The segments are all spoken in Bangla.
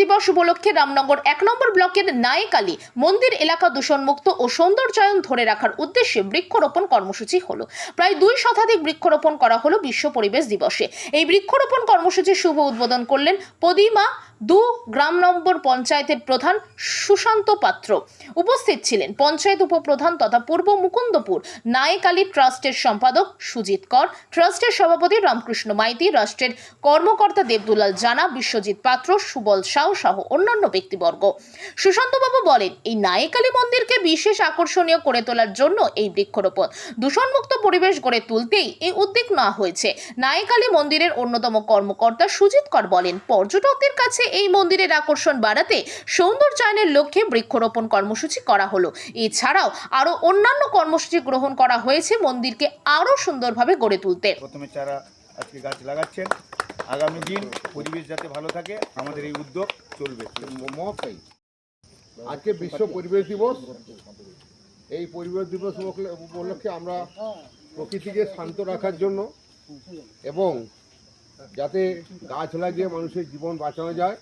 দিবস উপলক্ষে রামনগর এক নম্বর ব্লকের নায়েকালী মন্দির এলাকা দূষণমুক্ত ও সৌন্দর্যায়ন ধরে রাখার উদ্দেশ্যে বৃক্ষরোপণ কর্মসূচি হলো। প্রায় দুই শতাধিক বৃক্ষরোপণ করা হলো বিশ্ব পরিবেশ দিবসে। এই বৃক্ষরোপণ কর্মসূচির শুভ উদ্বোধন করলেন পদিমা দু গ্রাম নম্বর পঞ্চায়েতের প্রধান সুশান্ত পাত্র। উপস্থিত ছিলেন পঞ্চায়েত উপপ্রধান তথা পূর্ব মুকুন্দপুর নায়েকালী ট্রাস্টের সম্পাদক সুজিত কর, ট্রাস্টের সভাপতি রামকৃষ্ণ মাইতি, রাষ্ট্রের কর্মকর্তা দেবদুলাল জানা, বিশ্বজিৎ পাত্র, সুবল সাউ সহ অন্যান্য ব্যক্তিবর্গ। সুশান্তবাবু বলেন, এই নায়েকালী মন্দিরকে বিশেষ আকর্ষণীয় করে তোলার জন্য এই বৃক্ষরোপণ দূষণমুক্ত পরিবেশ গড়ে তুলতেই এই উদ্যোগ নেওয়া হয়েছে নায়েকালী মন্দিরের অন্যতম কর্মকর্তা সুজিত কর বলেন, পর্যটকদের কাছে এই মন্দিরের আকর্ষণ বাড়াতে সৌন্দর্যায়নের লক্ষ্যে বৃক্ষরোপণ কর্মসূচি করা হলো। এছাড়াও আরও অন্যান্য কর্মসূচি গ্রহণ করা হয়েছে মন্দিরকে আরও সুন্দরভাবে গড়ে তুলতে। প্রথমে চারা আজকে গাছ লাগাচ্ছেন। আগামী দিন পরিবেশ যাতে ভালো থাকে আমাদের এই উদ্যোগ চলবে। আজকে বিশ্ব পরিবেশ দিবস। এই পরিবেশ দিবস উপলক্ষে- উপলক্ষে আমরা প্রকৃতিকে শান্ত রাখার জন্য এবং যাতে গাছ লাগিয়ে মানুষের জীবন বাঁচানো যায়।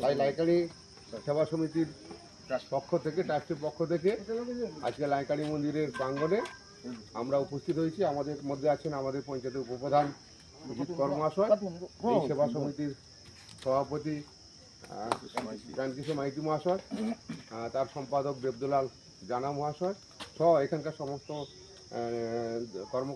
তাই লাইকারি সেবা সমিতির পক্ষ থেকে, ট্রাস্টের পক্ষ থেকে আজকে লাইকারি মন্দিরের প্রাঙ্গণে আমরা উপস্থিত হয়েছি। আমাদের মধ্যে আছেন আমাদের পঞ্চায়েতের উপপ্রধান সুজিত কর্মাশয়, এই সেবা সমিতির সভাপতি জ্ঞানকৃষ্ণ মাইতি মহাশয় তার সম্পাদক দেবদুলাল জানা মহাশয়, সহ এখানকার সমস্ত কর্ম